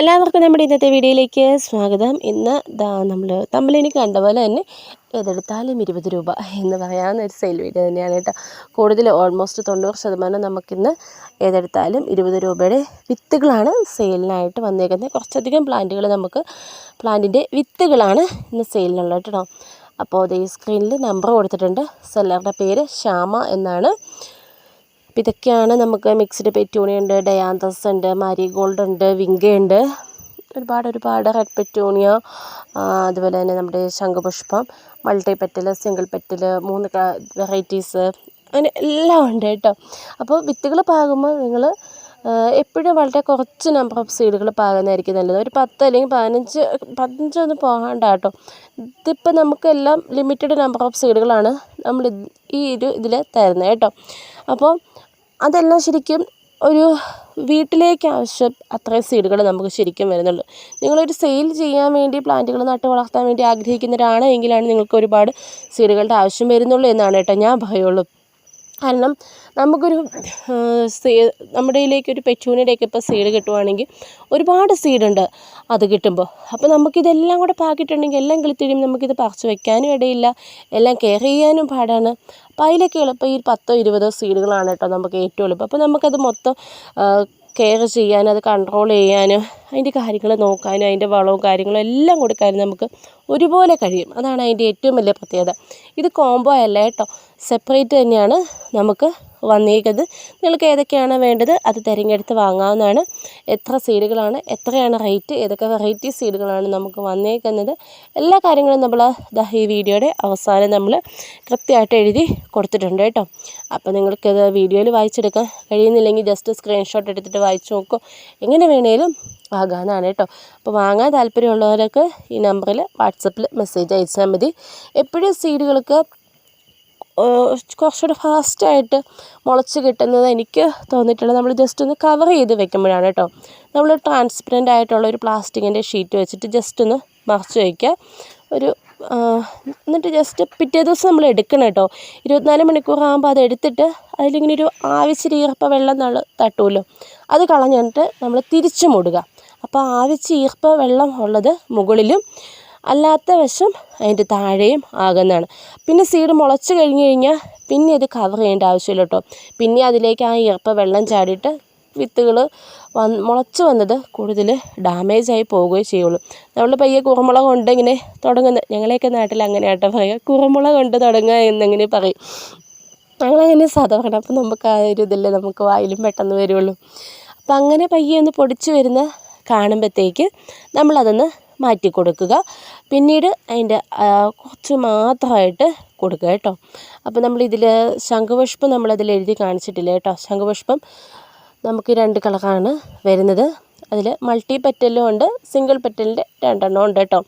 എല്ലാവർക്കും നമ്മുടെ ഇന്നത്തെ വീഡിയോയിലേക്ക് സ്വാഗതം. ഇന്ന് ദാ നമ്മൾ തമ്മിലിനി കണ്ട പോലെ തന്നെ ഏതെടുത്താലും ഇരുപത് രൂപ എന്ന് പറയാവുന്ന ഒരു സെയിൽ വീഡിയോ തന്നെയാണ് കേട്ടോ. കൂടുതൽ ഓൾമോസ്റ്റ് തൊണ്ണൂറ് ശതമാനം നമുക്കിന്ന് ഏതെടുത്താലും ഇരുപത് രൂപയുടെ വിത്തുകളാണ് സെയിലിനായിട്ട് വന്നേക്കുന്നത്. കുറച്ചധികം പ്ലാന്റുകൾ നമുക്ക് പ്ലാന്റിന്റെ വിത്തുകളാണ് ഇന്ന് സെയിലിനുള്ളത് കേട്ടോ. അപ്പോൾ ഈ സ്ക്രീനിൽ നമ്പർ കൊടുത്തിട്ടുണ്ട്. സെല്ലറുടെ പേര് ശ്യാമ എന്നാണ്. അപ്പോൾ ഇതൊക്കെയാണ് നമുക്ക് മിക്സ്ഡ് പെറ്റൂണിയ ഉണ്ട് ഡയാന്തസ് ഉണ്ട് മാരിഗോൾഡ് ഉണ്ട് വിങ്ക ഉണ്ട്. ഒരുപാട് ഒരുപാട് റെഡ് പെറ്റൂണിയ അതുപോലെ തന്നെ നമ്മുടെ ശംഖുപുഷ്പം മൾട്ടി പെറ്റൽ സിംഗിൾ പെറ്റൽ മൂന്ന് വെറൈറ്റീസ് അങ്ങനെ എല്ലാം ഉണ്ട് കേട്ടോ. അപ്പോൾ വിത്തുകൾ പാകുമ്പോൾ നിങ്ങൾ എപ്പോഴും വളരെ കുറച്ച് നമ്പർ ഓഫ് സീഡുകൾ പാകുന്നതായിരിക്കും നല്ലത്. ഒരു പത്ത് അല്ലെങ്കിൽ പതിനഞ്ച് പതിനഞ്ചൊന്നും പോകണ്ട കേട്ടോ. ഇതിപ്പോൾ നമുക്കെല്ലാം ലിമിറ്റഡ് നമ്പർ ഓഫ് സീഡുകളാണ് നമ്മൾ ഈ ഒരു ഇതിൽ തരുന്നത് കേട്ടോ. അപ്പോൾ അതെല്ലാം ശരിക്കും ഒരു വീട്ടിലേക്ക് ആവശ്യം അത്രയും സീഡുകൾ നമുക്ക് ശരിക്കും വരുന്നുള്ളൂ. നിങ്ങളൊരു സെയിൽ ചെയ്യാൻ വേണ്ടി പ്ലാന്റുകൾ നട്ട് വളർത്താൻ വേണ്ടി ആഗ്രഹിക്കുന്നവരാണ് എങ്കിലാണ് നിങ്ങൾക്ക് ഒരുപാട് സീഡുകളുടെ ആവശ്യം വരുന്നുള്ളൂ എന്നാണ് കേട്ടോ ഞാൻ പറയുള്ളൂ. കാരണം നമുക്കൊരു നമ്മുടെ ഇതിലേക്ക് ഒരു പെറ്റൂണിയുടെയൊക്കെ ഇപ്പോൾ സീഡ് കിട്ടുവാണെങ്കിൽ ഒരുപാട് സീഡുണ്ട് അത് കിട്ടുമ്പോൾ. അപ്പോൾ നമുക്കിതെല്ലാം കൂടെ പാകിയിട്ടുണ്ടെങ്കിൽ എല്ലാം കിളിത്തിഴിയുമ്പോൾ നമുക്കിത് പറിച്ച് വെക്കാനും ഇടയില്ല. എല്ലാം കെയർ ചെയ്യാനും പാടാണ്. അപ്പോൾ അതിലൊക്കെ എളുപ്പം ഈ പത്തോ ഇരുപതോ സീഡുകളാണ് കേട്ടോ നമുക്ക് ഏറ്റവും എളുപ്പം. അപ്പോൾ നമുക്കത് മൊത്തം കെയർ ചെയ്യാനും അത് കൺട്രോൾ ചെയ്യാനും അതിന്റെ കാര്യങ്ങൾ നോക്കാനും അതിന്റെ വളവും കാര്യങ്ങളും എല്ലാം കൊടുക്കാനും നമുക്ക് ഒരുപോലെ കഴിയും. അതാണ് അതിന്റെ ഏറ്റവും വലിയ പ്രത്യേകത. ഇത് കോംബോ അല്ല കേട്ടോ. സെപ്പറേറ്റ് തന്നെയാണ് നമുക്ക് വന്നിരിക്കുന്നത്. നിങ്ങൾക്ക് ഏതൊക്കെയാണ് വേണ്ടത് അത് തിരഞ്ഞെടുത്ത് വാങ്ങാവുന്നതാണ്. എത്ര സീഡുകളാണ് എത്രയാണ് റേറ്റ് ഏതൊക്കെ വെറൈറ്റി സീഡുകളാണ് നമുക്ക് വന്നേക്കുന്നത് എല്ലാ കാര്യങ്ങളും നമ്മൾ ഈ വീഡിയോയുടെ അവസാനം നമ്മൾ കൃത്യമായിട്ട് എഴുതി കൊടുത്തിട്ടുണ്ട് കേട്ടോ. അപ്പോൾ നിങ്ങൾക്കത് വീഡിയോയിൽ വായിച്ചെടുക്കാൻ കഴിയുന്നില്ലെങ്കിൽ ജസ്റ്റ് സ്ക്രീൻഷോട്ട് എടുത്തിട്ട് വായിച്ച് നോക്കൂ. എങ്ങനെ വേണേലും വാങ്ങാനാണ് കേട്ടോ. അപ്പോൾ വാങ്ങാൻ താല്പര്യമുള്ളവരൊക്കെ ഈ നമ്പറിൽ വാട്സപ്പിൽ മെസ്സേജ് അയച്ചാൽ മതി. എപ്പോഴും സീഡുകൾക്ക് കുറച്ചുകൂടെ ഫാസ്റ്റായിട്ട് മുളച്ച് കിട്ടുന്നത് എനിക്ക് തോന്നിയിട്ടുള്ളത് നമ്മൾ ജസ്റ്റ് ഒന്ന് കവർ ചെയ്ത് വെക്കുമ്പോഴാണ് കേട്ടോ. നമ്മൾ ട്രാൻസ്പെറന്റ് ആയിട്ടുള്ള ഒരു പ്ലാസ്റ്റിക്കിന്റെ ഷീറ്റ് വെച്ചിട്ട് ജസ്റ്റ് ഒന്ന് മറച്ച് വയ്ക്കുക ഒരു എന്നിട്ട് ജസ്റ്റ് പിറ്റേ ദിവസം നമ്മൾ എടുക്കണം കേട്ടോ. ഇരുപത്തിനാല് മണിക്കൂറാകുമ്പോൾ അത് എടുത്തിട്ട് അതിലിങ്ങനെ ഒരു ആവശ്യ ഈർപ്പ വെള്ളം നമ്മൾ തട്ടുമല്ലോ. അത് കളഞ്ഞിട്ട് നമ്മൾ തിരിച്ചു മൂടുക. അപ്പോൾ ആവശ്യ ഈർപ്പ വെള്ളം ഉള്ളത് മുകളിലും അല്ലാത്ത വശം അതിന്റെ താഴെയും ആകുന്നതാണ്. പിന്നെ സീഡ് മുളച്ച് കഴിഞ്ഞ് കഴിഞ്ഞാൽ പിന്നെ ഇത് കവർ ചെയ്യേണ്ട ആവശ്യമില്ല കേട്ടോ. പിന്നെ അതിലേക്ക് ആ ഈർപ്പ വെള്ളം ചാടിയിട്ട് വിത്തുകൾ വന്ന് മുളച്ച് വന്നത് കൂടുതൽ ഡാമേജായി പോവുകയും ചെയ്യുള്ളൂ. നമ്മൾ പയ്യെ കുറുമുളക് കൊണ്ട് ഇങ്ങനെ തുടങ്ങുന്നത് ഞങ്ങളെയൊക്കെ നാട്ടിൽ അങ്ങനെ ആട്ടോ പറയുക കുറുമുളക് കൊണ്ട് തുടങ്ങുക എന്നിങ്ങനെ പറയും. ഞങ്ങളങ്ങനെ സാധാരണ അപ്പം നമുക്ക് ആ ഒരു ഇതല്ലേ നമുക്ക് വായിലും പെട്ടെന്ന് വരുള്ളൂ. അപ്പം അങ്ങനെ പയ്യെ ഒന്ന് പൊടിച്ച് വരുന്ന കാണുമ്പോഴത്തേക്ക് നമ്മളതൊന്ന് മാറ്റി കൊടുക്കുക പിന്നീട് അതിന്റെ കുറച്ച് മാത്രമായിട്ട് കൊടുക്കുക കേട്ടോ. അപ്പോൾ നമ്മളിതിൽ ശംഖുപുഷ്പം നമ്മളതിൽ എഴുതി കാണിച്ചിട്ടില്ല കേട്ടോ. ശംഖുപുഷ്പം നമുക്ക് രണ്ട് കളറാണ് വരുന്നത്. അതിൽ മൾട്ടി പെറ്റലും ഉണ്ട് സിംഗിൾ പെറ്റലിന്റെ രണ്ടെണ്ണം ഉണ്ട് കേട്ടോ.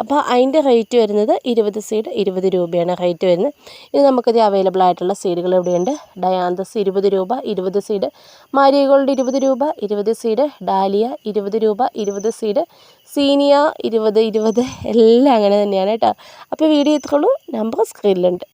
അപ്പോൾ അതിന്റെ റേറ്റ് വരുന്നത് ഇരുപത് സീഡ് ഇരുപത് രൂപയാണ് റേറ്റ് വരുന്നത്. ഇത് നമുക്കിത് അവൈലബിൾ ആയിട്ടുള്ള സീഡുകൾ ഇവിടെയുണ്ട് ഡയാന്തസ് ഇരുപത് രൂപ ഇരുപത് സീഡ് മാരിയഗോൾഡ് ഇരുപത് രൂപ ഇരുപത് സീഡ് ഡാലിയ ഇരുപത് രൂപ ഇരുപത് സീഡ് സീനിയ ഇരുപത് ഇരുപത് എല്ലാം അങ്ങനെ തന്നെയാണ് കേട്ടോ. അപ്പോൾ വീഡിയോ എത്തുള്ളൂ നമ്പർ സ്ക്രീനിലുണ്ട്